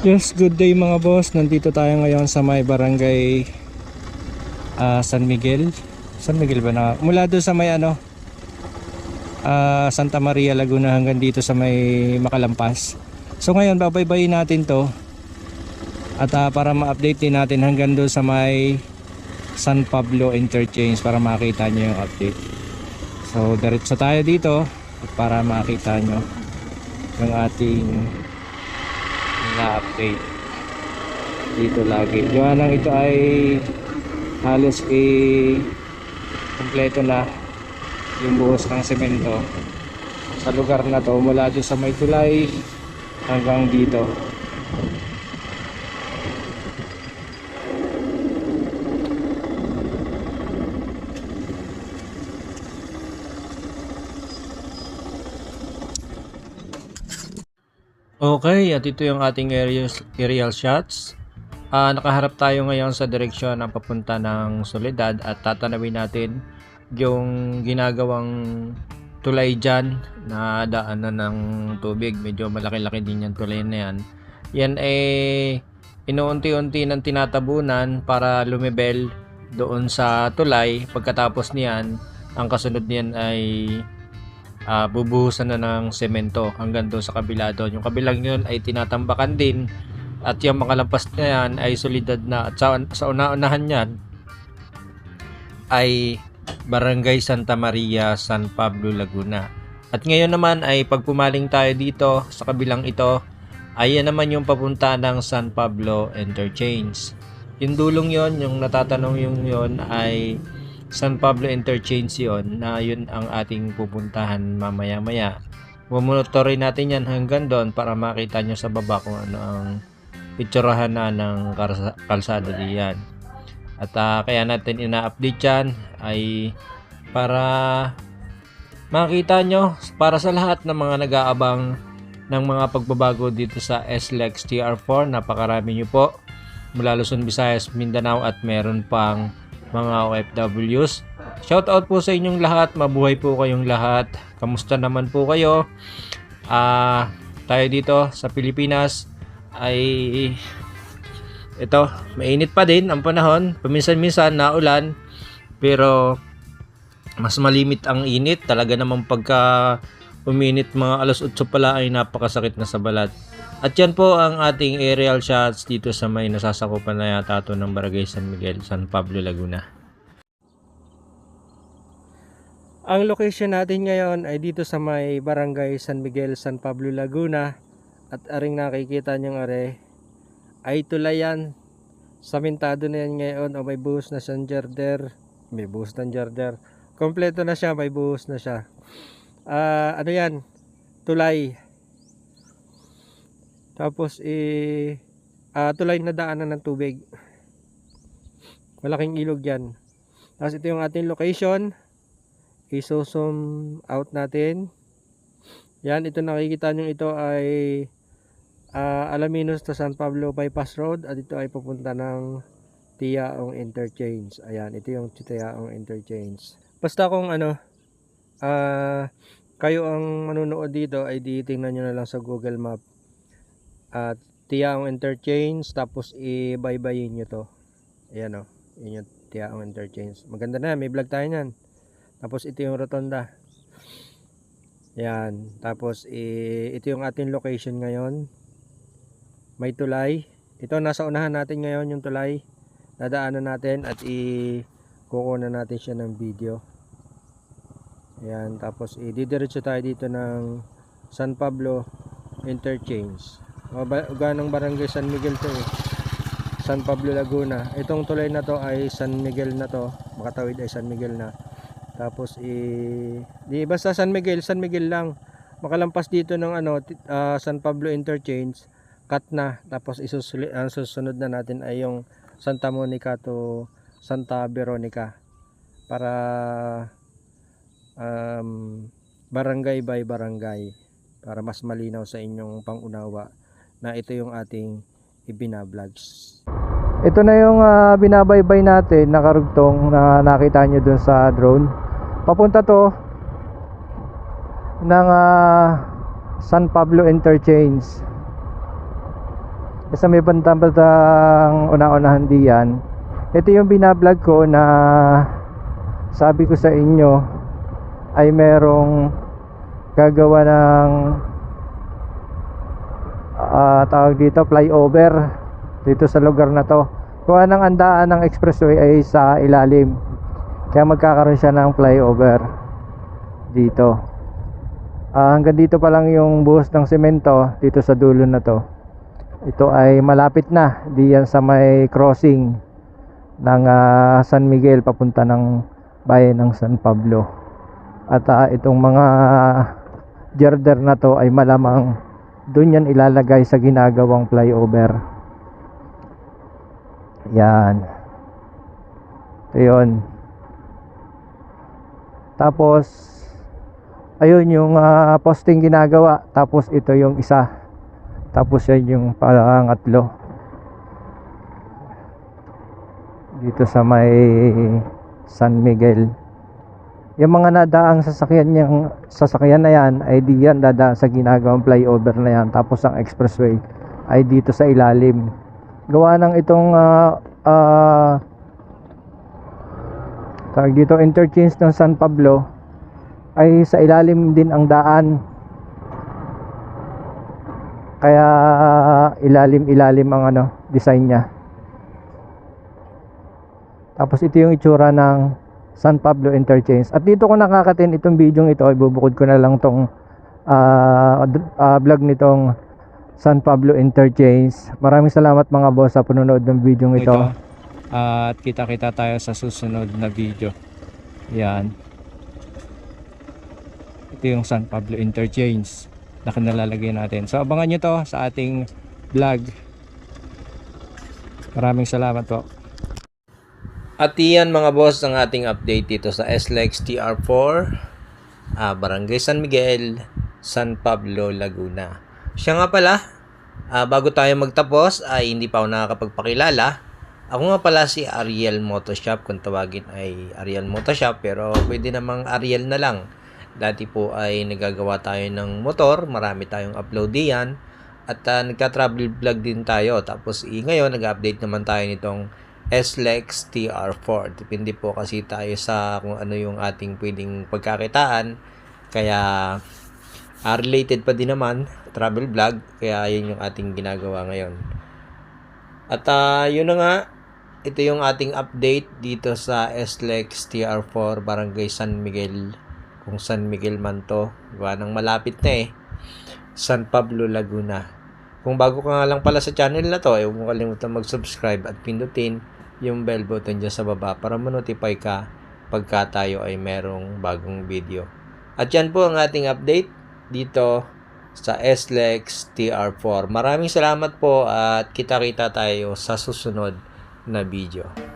Yes, good day mga boss. Nandito tayo ngayon sa may barangay ah, San Miguel. San Miguel ba na? Mula doon sa may ano ah, Santa Maria Laguna hanggang dito sa may Makalampas. So ngayon babaybayin natin to at ah, para ma-update din natin hanggang doon sa may San Pablo Interchange para makita nyo yung update. So diretso tayo dito para makita nyo yung ating na-update dito lagi. Gawa nang ito ay halos i kompleto na yung buhos ng semento sa lugar na to mula doon sa may tulay hanggang dito. Okay, at ito yung ating aerial, shots. Ah, nakaharap tayo ngayon sa direksyon ng papunta ng Soledad at tatanawin natin yung ginagawang tulay dyan na daanan ng tubig. Medyo malaki-laki din yung tulay na yan. Yan eh inuunti-unti ng tinatabunan para lumibel doon sa tulay. Pagkatapos niyan, ang kasunod niyan ay ah, bubuhusan na ng semento hanggang doon sa kabila doon. Yung kabilang yun ay tinatambakan din at yung mga lampas na yan ay solidad na at sa, sa una-unahan yan ay Barangay Santa Maria, San Pablo, Laguna. At ngayon naman ay pagpumaling tayo dito sa kabilang ito ay naman yung papunta ng San Pablo Interchange. Yung dulong yon yung natatanong yung yon ay San Pablo Interchange yon na yun ang ating pupuntahan mamaya-maya. Mumonitorin natin yan hanggang doon para makita nyo sa baba kung ano ang itsurahan na ng kalsada diyan. At ah, kaya natin ina-update yan ay para makita nyo para sa lahat ng mga nag-aabang ng mga pagbabago dito sa SLEX TR4 napakarami nyo po mula Luzon, Visayas, Mindanao at meron pang mga OFWs. Shout out po sa inyong lahat. Mabuhay po kayong lahat. Kamusta naman po kayo? Ah, tayo dito sa Pilipinas ay ito, mainit pa din ang panahon. Paminsan-minsan naulan pero mas malimit ang init. Talaga namang pagka uminit mga alas 8 pala ay napakasakit na sa balat. At yan po ang ating aerial shots dito sa may nasasakupan na yata ito ng Barangay San Miguel, San Pablo, Laguna. Ang location natin ngayon ay dito sa may Barangay San Miguel, San Pablo, Laguna. At aring nakikita niyong are ay tulayan. Samentado na yan ngayon o may buhos na siyang jarder. May buhos ng jarder. Kompleto na siya, may buhos na siya. Ah, ano yan? Tulay. Tapos eh ah, tulay na daanan ng tubig. Malaking ilog yan. Tapos ito yung ating location. I-zoom out natin. Yan, ito nakikita nyo ito ay ah, Alaminos to San Pablo Bypass Road at ito ay pupunta ng Tiaong Interchange. Ayan, ito yung Tiaong Interchange. Basta kung ano, ah, kayo ang manunood dito ay ditingnan nyo na lang sa Google Map at Tiaong Interchange tapos i-baybayin nyo to. Ayan o, yun yung Tiaong Interchange. Maganda na, may vlog tayo nyan. Tapos ito yung rotonda. Yan. Tapos i- ito yung ating location ngayon. May tulay. Ito nasa unahan natin ngayon yung tulay. Dadaanan natin at i kukunan natin siya ng video. Yan. Tapos ididiretso tayo dito ng San Pablo Interchange. O, ganong barangay San Miguel to eh. San Pablo Laguna. Itong tulay na to ay San Miguel na to. Makatawid ay San Miguel na. Tapos i di basta San Miguel, San Miguel lang. Makalampas dito ng ano ah, San Pablo Interchange, cut na. Tapos isusuli, ang susunod na natin ay yung Santa Monica to Santa Veronica para um, barangay by barangay para mas malinaw sa inyong pangunawa na ito yung ating ibinablogs. Ito na yung ah, binabaybay natin nakarugtong na nakita nyo dun sa drone. Papunta to ng ah, San Pablo Interchange. sa may bantang una-unahan diyan ito yung binablog ko na sabi ko sa inyo ay merong gagawa ng ah, tawag dito flyover dito sa lugar na to. Kuha ng andaan ng expressway ay sa ilalim. Kaya magkakaroon siya ng flyover dito. Ah, hanggang dito pa lang yung buhos ng semento dito sa dulo na to. Ito ay malapit na diyan sa may crossing ng ah, San Miguel papunta ng bayan ng San Pablo. At ah, itong mga girder na to ay malamang doon yan ilalagay sa ginagawang flyover. Yan. Ito tapos ayun yung ah, posting ginagawa. Tapos ito yung isa. Tapos yan yung pangatlo. Dito sa may San Miguel yung mga nadaang sasakyan niyang sasakyan na yan ay di yan dadaan sa ginagawang flyover na yan. Tapos ang expressway ay dito sa ilalim. Gawa ng itong ah, ah, tawag dito interchange ng San Pablo ay sa ilalim din ang daan. Kaya ilalim-ilalim ang ano design niya. Tapos ito yung itsura ng San Pablo Interchange at dito ko nakakatin itong video ito ay bubukod ko na lang tong ah, d- ah, vlog nitong San Pablo Interchange maraming salamat mga boss sa panonood ng video ito at kita-kita tayo sa susunod na video yan ito yung San Pablo Interchange na kinalalagay natin. So abangan nyo to sa ating vlog. Maraming salamat po. At iyan mga boss ang ating update dito sa SLEX TR4 ah, Barangay San Miguel, San Pablo, Laguna. Siya nga pala, ah, bago tayo magtapos ay hindi pa ako nakakapagpakilala. Ako nga pala si Ariel Motoshop kung tawagin ay Ariel Motoshop pero pwede namang Ariel na lang. Dati po ay nagagawa tayo ng motor, marami tayong upload diyan at uh, nagka-travel vlog din tayo. Tapos i ngayon nag-update naman tayo nitong SLEX TR4. Depende po kasi tayo sa kung ano yung ating pwedeng pagkakitaan. Kaya ah, related pa din naman travel vlog kaya yun yung ating ginagawa ngayon. At ah, yun na nga ito yung ating update dito sa SLEX TR4 Barangay San Miguel kung San Miguel man to gawa ng malapit na eh San Pablo Laguna kung bago ka nga lang pala sa channel na to eh huwag mo kalimutan mag-subscribe at pindutin yung bell button dyan sa baba para ma-notify ka pagka tayo ay merong bagong video. At yan po ang ating update dito sa SLEX TR4 maraming salamat po at kita-kita tayo sa susunod na video